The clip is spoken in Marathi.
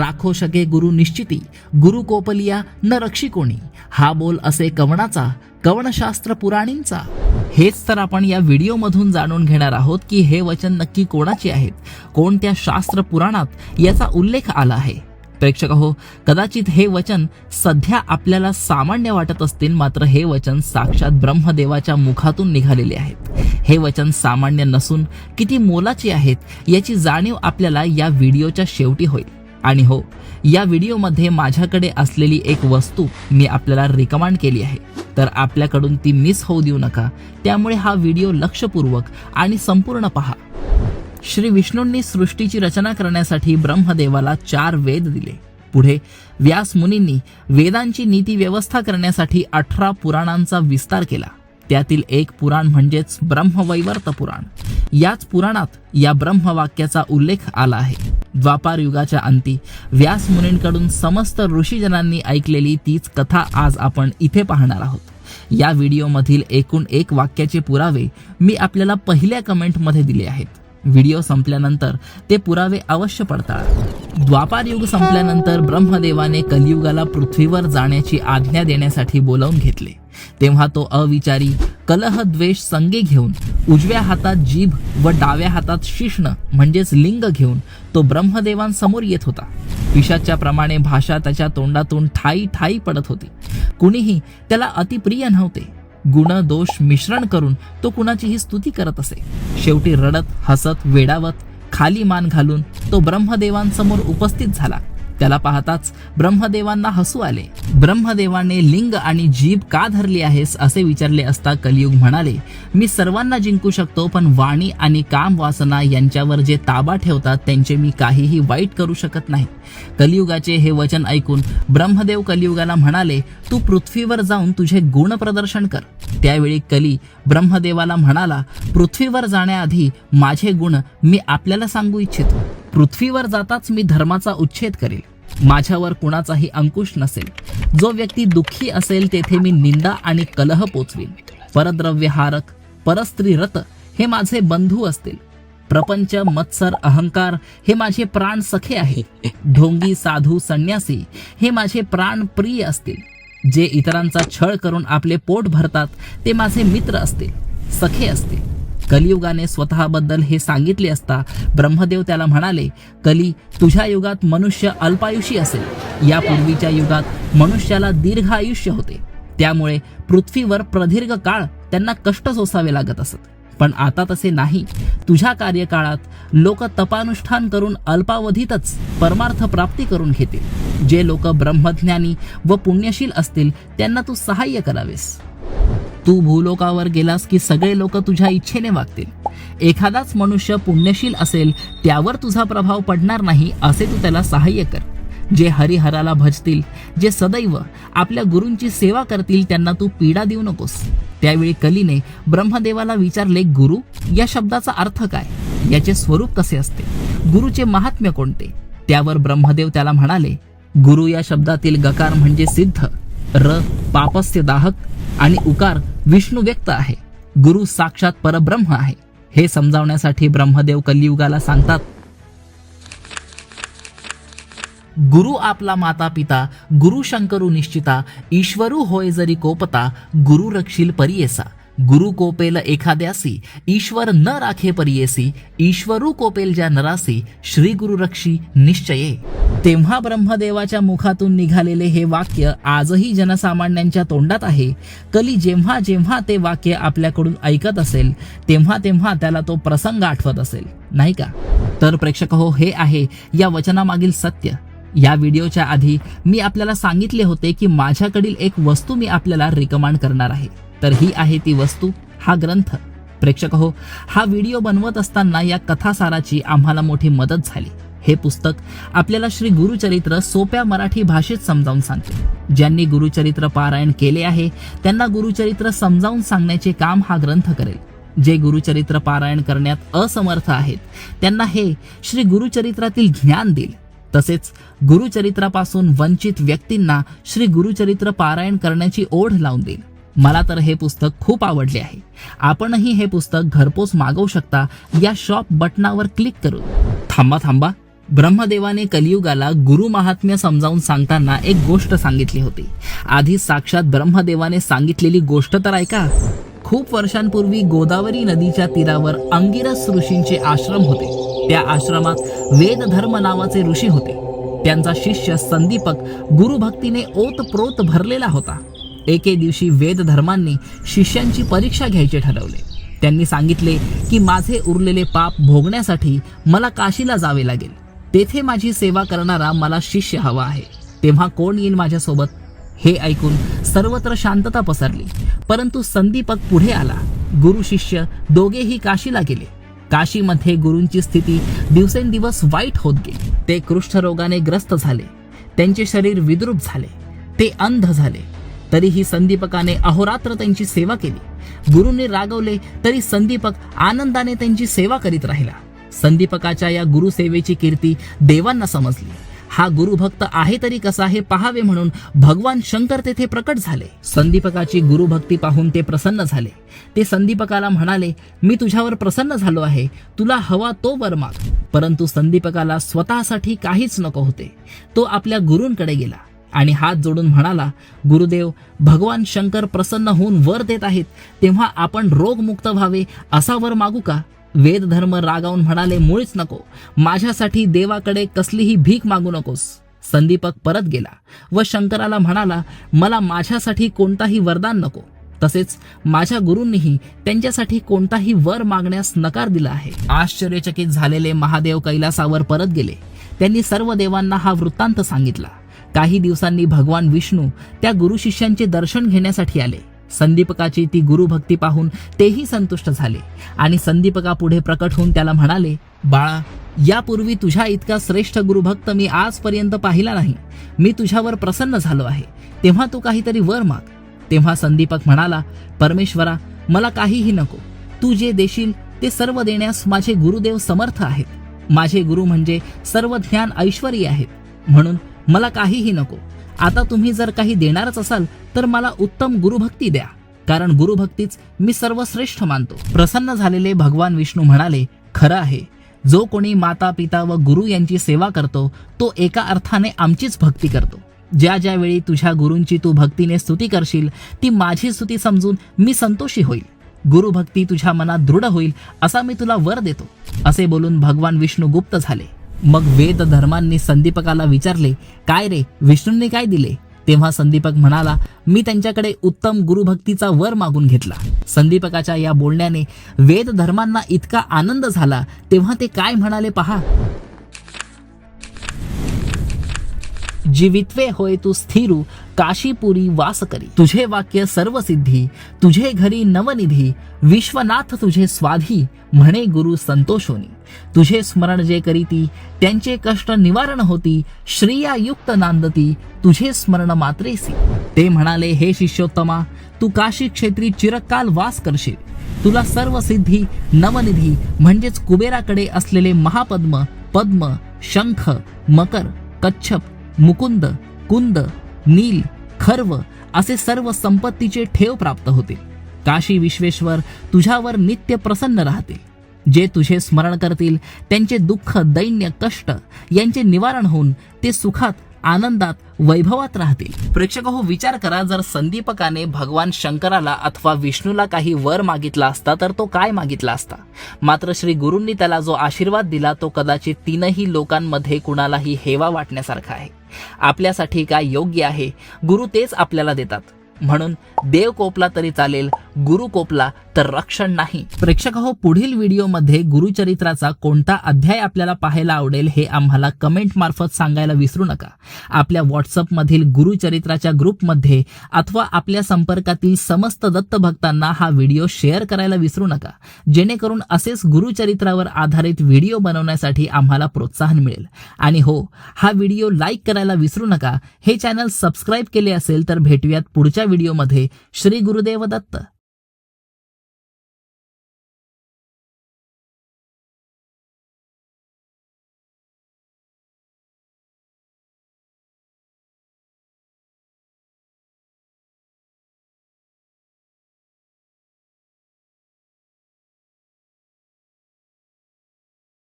राखो शके गुरु निश्चिती गुरु कोपलिया न रक्षी कोणी. हा बोल असे कवणाचा कवणशास्त्र पुराणींचा. हेच तर आपण या व्हिडिओमधून जाणून घेणार आहोत की हे वचन नक्की कोणाचे आहेत कोणत्या शास्त्र पुराणात याचा उल्लेख आला आहे. प्रेक्षक हो कदाचित हे वचन सध्या आपल्याला सामान्य वाटत असतील मात्र हे वचन साक्षात ब्रह्मदेवाच्या मुखातून निघालेले आहेत. हे वचन सामान्य नसून किती मोलाचे आहेत याची जाणीव आपल्याला या व्हिडिओच्या शेवटी होईल. आणि हो या व्हिडिओमध्ये माझ्याकडे असलेली एक वस्तू मी आपल्याला रिकमांड केली आहे. तर आपल्याकडून ती मिस होऊ देऊ नका. त्यामुळे हा व्हिडिओ लक्षपूर्वक आणि संपूर्ण पहा. श्री विष्णूंनी सृष्टीची रचना करण्यासाठी ब्रह्मदेवाला चार वेद दिले. पुढे व्यास मुनींनी वेदांची नीती व्यवस्था करण्यासाठी अठरा पुराणांचा विस्तार केला. त्यातील एक पुराण म्हणजेच ब्रह्मवैवर्त पुराण. याच पुराणात या ब्रह्मवाक्याचा उल्लेख आला आहे. द्वापार युगाच्या अंती व्यास मुनींकडून समस्त ऋषीजनांनी ऐकलेली तीच कथा आज आपण इथे पाहणार आहोत. या व्हिडिओमधील एकूण एक वाक्याचे पुरावे मी आपल्याला पहिल्या कमेंटमध्ये दिले आहेत. व्हिडिओ संपल्यानंतर ते पुरावे अवश्य पडताळा. द्वापार युग संपल्यानंतर ब्रह्मदेवाने कलियुगाला पृथ्वीवर जाण्याची आज्ञा देण्यासाठी बोलावून घेतले. तेव्हा तो अविचारी कलह द्वेष संगे घेऊन उजव्या हातात जीभ व डाव्या हातात शिष्ण म्हणजेच लिंग घेऊन तो ब्रह्मदेवांसमोर येत होता. पिशाच्या प्रमाणे भाषा त्याच्या तोंडातून ठाई ठाई पडत होती. कुणीही त्याला अतिप्रिय नव्हते. गुण दोष मिश्रण करून तो कुणाचीही स्तुती करत असे. शेवटी रडत हसत वेडावत खाली मान घालून तो ब्रह्मदेवांसमोर उपस्थित झाला. त्याला पाहताच ब्रह्मदेवांना हसू आले. ब्रह्मदेवाने लिंग आणि जीभ का धरली आहेस असे विचारले असता कलियुग म्हणाले मी सर्वांना जिंकू शकतो पण वाणी आणि काम वासना यांच्यावर जे ताबा ठेवतात त्यांचे मी काहीही वाईट करू शकत नाही. कलियुगाचे हे वचन ऐकून ब्रह्मदेव कलियुगाला म्हणाले तू पृथ्वीवर जाऊन तुझे गुण प्रदर्शन कर. त्यावेळी कली ब्रह्मदेवाला म्हणाला पृथ्वीवर जाण्याआधी माझे गुण मी आपल्याला सांगू इच्छितो. पृथ्वीवर जाताच मी धर्माचा उच्छेद करेल. माझ्यावर कुणाचाही अंकुश नसेल. जो व्यक्ती दुःखी असेल तेथे मी निंदा आणि कलह पोचवीन. परद्रव्यहारक परस्त्री रत हे माझे बंधू असतील. प्रपंच मत्सर अहंकार हे माझे प्राण सखे आहेत. ढोंगी साधू संन्यासी हे माझे प्राण प्रिय असतील. जे इतरांचा छळ करून आपले पोट भरतात ते माझे मित्र असतील सखे असतील. कलियुगाने स्वतःबद्दल हे सांगितले असता ब्रह्मदेव त्याला म्हणाले कली तुझ्या युगात मनुष्य अल्पायुषी असेल. यापूर्वीच्या युगात मनुष्याला दीर्घ आयुष्य होते. त्यामुळे पृथ्वीवर प्रदीर्घ काळ त्यांना कष्ट सोसावे लागत असत. पण आता तसे नाही. तुझ्या कार्यकाळात लोक तपानुष्ठान करून अल्पावधीतच परमार्थ प्राप्ती करून घेतील. जे लोक ब्रह्मज्ञानी व पुण्यशील असतील त्यांना तू सहाय्य करावेस. तू भूलोकावर गेलास की सगळे लोक तुझ्या इच्छेने वागतील. एखादाच मनुष्य पुण्यशील असेल त्यावर तुझा प्रभाव पडणार नाही असे तू त्याला सहाय्य कर. जे हरिहराला भजतील जे सदैव आपल्या गुरूंची सेवा करतील त्यांना तू पीडा देऊ नकोस. त्यावेळी कलीने ब्रह्मदेवाला विचारले गुरु या शब्दाचा अर्थ काय? याचे स्वरूप कसे असते? गुरुचे महात्म्य कोणते? त्यावर ब्रह्मदेव त्याला म्हणाले गुरु या शब्दातील गकार म्हणजे सिद्ध. र पापस्य दाहक आणि उकार विष्णू व्यक्त आहे. गुरु साक्षात परब्रह्म आहे. हे समजावण्यासाठी ब्रह्मदेव कलियुगाला सांगतात गुरु आपला माता पिता गुरु शंकरू निश्चिता ईश्वरू होय जरी कोपता गुरु रक्षील परियेसा. गुरु कोपेल एखाद्यासी ईश्वर न राखे परियेसी ईश्वरू कोपेल ज्या नरासी श्री गुरु रक्षी निश्चये. तेव्हा ब्रह्मदेवाच्या मुखातून निघालेले हे वाक्य आजही जनसामान्यांच्या तोंडात आहे. कली जेव्हा जेव्हा ते वाक्य आपल्याकडून ऐकत असेल तेव्हा तेव्हा त्याला तो प्रसंग आठवत असेल. नाही का? तर प्रेक्षक हो हे आहे या वचनामागील सत्य. या व्हिडिओच्या आधी मी आपल्याला सांगितले होते की माझ्याकडील एक वस्तू मी आपल्याला रिकमांड करणार आहे. तर ही आहे ती वस्तू हा ग्रंथ. प्रेक्षक हो हा व्हिडिओ बनवत असताना या कथासाराची आम्हाला मोठी मदत झाली. हे पुस्तक आपल्याला श्री गुरुचरित्र सोप्या मराठी भाषेत समजावून सांगते. ज्यांनी गुरुचरित्र पारायण केले आहे त्यांना गुरुचरित्र समजावून सांगण्याचे काम हा ग्रंथ करेल. जे गुरुचरित्र पारायण करण्यात असमर्थ आहेत त्यांना हे श्री गुरुचरित्रातील ज्ञान देईल. तसेच गुरुचरित्रापासून वंचित व्यक्तींना श्री गुरुचरित्र पारायण करण्याची ओढ लावून देईल मला तर हे पुस्तक खूप आवडले आहे. आपणही हे पुस्तक घरपोच मागवू शकता या शॉप बटनावर क्लिक करून. थांबा थांबा. ब्रह्मदेवाने कलियुगाला गुरु महात्म्य समजावून सांगताना एक गोष्ट सांगितली होती. आधी साक्षात ब्रह्मदेवाने सांगितलेली गोष्ट तर ऐका. खूप वर्षांपूर्वी गोदावरी नदीच्या तीरावर अंगिरस ऋषींचे आश्रम होते. त्या आश्रमात वेद धर्म नावाचे ऋषी होते. त्यांचा शिष्य संदीपक गुरुभक्तीने ओतप्रोत भरलेला होता. एके दिवशी वेद धर्मांनी शिष्यांची परीक्षा घ्यायचे ठरवले. त्यांनी सांगितले की माझे उरलेले पाप भोगण्यासाठी मला काशीला जावे लागेल. तेथे माझी सेवा करणारा मला शिष्य हवा आहे. तेव्हा कोण येईल माझ्यासोबत? हे ऐकून सर्वत्र शांतता पसरली. परंतु संदीपक पुढे आला. गुरु शिष्य दोघेही काशीला गेले. काशीमध्ये गुरूंची स्थिती दिवसेंदिवस वाईट होत गेली. ते कृष्ठरोगाने ग्रस्त झाले. त्यांचे शरीर विद्रूप झाले. ते अंध झाले. तरीही संदीपकाने अहोरात्र त्यांची सेवा केली. गुरुंनी रागवले तरी संदीपक आनंदाने त्यांची सेवा करीत राहिला. संदीपकाच्या या गुरुसेवेची कीर्ती देवांना समजली. हा गुरुभक्त आहे तरी कसा हे पहावे म्हणून भगवान शंकर तेथे प्रकट झाले. संदीपकाची गुरुभक्ती पाहून ते प्रसन्न झाले. ते संदीपकाला म्हणाले मी तुझ्यावर प्रसन्न झालो आहे. तुला हवा तो वर माग परंतु संदीपकाला स्वतःसाठी काहीच नको होते. तो आपल्या गुरूंकडे गेला आणि हात जोडून म्हणाला गुरुदेव भगवान शंकर प्रसन्न होऊन वर देत आहेत. तेव्हा आपण रोगमुक्त व्हावे असा वर मागू का? वेद धर्म रागावून म्हणाले मुळीच नको. माझ्यासाठी देवाकडे कसलीही भीक मागू नकोस. संदीपक परत गेला व शंकराला म्हणाला मला माझ्यासाठी कोणताही वरदान नको. तसेच माझ्या गुरूंनीही त्यांच्यासाठी कोणताही वर मागण्यास नकार दिला आहे. आश्चर्यचकित झालेले महादेव कैलासावर परत गेले. त्यांनी सर्व देवांना हा वृत्तांत सांगितला. काही दिवसांनी भगवान विष्णू त्या गुरुशिष्यांचे दर्शन घेण्यासाठी आले. संदीपकाची ती गुरुभक्ती पाहून तेही संतुष्ट झाले. आणि संदीपका पुढे प्रकट होऊन त्याला म्हणाले बाळा यापूर्वी तुझ्या इतका श्रेष्ठ गुरुभक्त मी आजपर्यंत पाहिला नाही. मी तुझ्यावर प्रसन्न झालो आहे. तेव्हा तू काहीतरी वर माग. तेव्हा संदीपक म्हणाला परमेश्वरा मला काहीही नको. तू जे देशील ते सर्व देण्यास माझे गुरुदेव समर्थ आहेत. माझे गुरु म्हणजे सर्व ज्ञान ऐश्वरी आहेत. म्हणून मला काहीही नको. आता तुम्ही जर काही देणारच असाल तर मला उत्तम गुरुभक्ती द्या. कारण गुरुभक्तीच मी सर्वश्रेष्ठ मानतो. प्रसन्न झालेले भगवान विष्णू म्हणाले खरं आहे. जो कोणी माता पिता व गुरु यांची सेवा करतो तो एका अर्थाने आमचीच भक्ती करतो. ज्या ज्या वेळी तुझ्या गुरूंची तू भक्तीने स्तुती करशील ती माझी स्तुती समजून मी संतोषी होईल. गुरुभक्ती तुझ्या मनात दृढ होईल असा मी तुला वर देतो. असे बोलून भगवान विष्णू गुप्त झाले. मग वेद धर्मांनी संदीपकाला विचारले काय रे विष्णूंनी काय दिले? तेव्हा संदीपक म्हणाला मी त्यांच्याकडे उत्तम गुरुभक्तीचा वर मागून घेतला. संदीपकाच्या या बोलण्याने वेद धर्मांना इतका आनंद झाला तेव्हा ते काय म्हणाले पहा? जीवित्वे होय तू स्थिरू काशीपुरी वास करी. तुझे वाक्य सर्व सिद्धी तुझे घरी नवनिधी विश्वनाथ तुझे स्वाधी म्हणे गुरु संतोषोनी. तुझे स्मरण जे करीती त्यांचे कष्ट निवारण होती श्रिया युक्त नांदती तुझे स्मरण मात्रेसी ते म्हणाले हे शिष्योत्तमा तू काशी क्षेत्री चिरकाल वास करशील. तुला सर्व सिद्धी नवनिधी म्हणजेच कुबेराकडे असलेले महापद्म पद्म शंख मकर कच्छप मुकुंद कुंद नील खर्व असे सर्व संपत्तीचे ठेव प्राप्त होतील काशी विश्वेश्वर तुझ्यावर नित्य प्रसन्न राहतील. जे तुझे स्मरण करतील त्यांचे दुःख दैन्य कष्ट यांचे निवारण होऊन ते सुखात आनंदात वैभवात राहतील. प्रेक्षक हो विचार करा जर संदीपकाने भगवान शंकराला अथवा विष्णूला काही वर मागितला असता तर तो काय मागितला असता? मात्र श्री गुरूंनी त्याला जो आशीर्वाद दिला तो कदाचित तीनही लोकांमध्ये कुणालाही हेवा वाटण्यासारखा आहे. आपल्यासाठी काय योग्य आहे? गुरु तेच आपल्याला देतात. म्हणून देव कोपला तरी चालेल गुरु कोपला तर रक्षण नाही. प्रेक्षक हो पुढील व्हिडिओमध्ये गुरुचरित्राचा कोणता अध्याय आपल्याला पाहायला आवडेल हे आम्हाला कमेंट मार्फत सांगायला विसरू नका. आपल्या व्हॉट्सअप मधील गुरुचरित्राच्या ग्रुपमध्ये अथवा आपल्या संपर्कातील समस्त दत्त भक्तांना हा व्हिडिओ शेअर करायला विसरू नका. जेणेकरून असेच गुरुचरित्रावर आधारित व्हिडिओ बनवण्यासाठी आम्हाला प्रोत्साहन मिळेल. आणि हो हा व्हिडिओ लाईक करायला विसरू नका. हे चॅनल सबस्क्राईब केले असेल तर भेटूयात पुढच्या व्हिडिओमध्ये श्री गुरुदेव दत्त.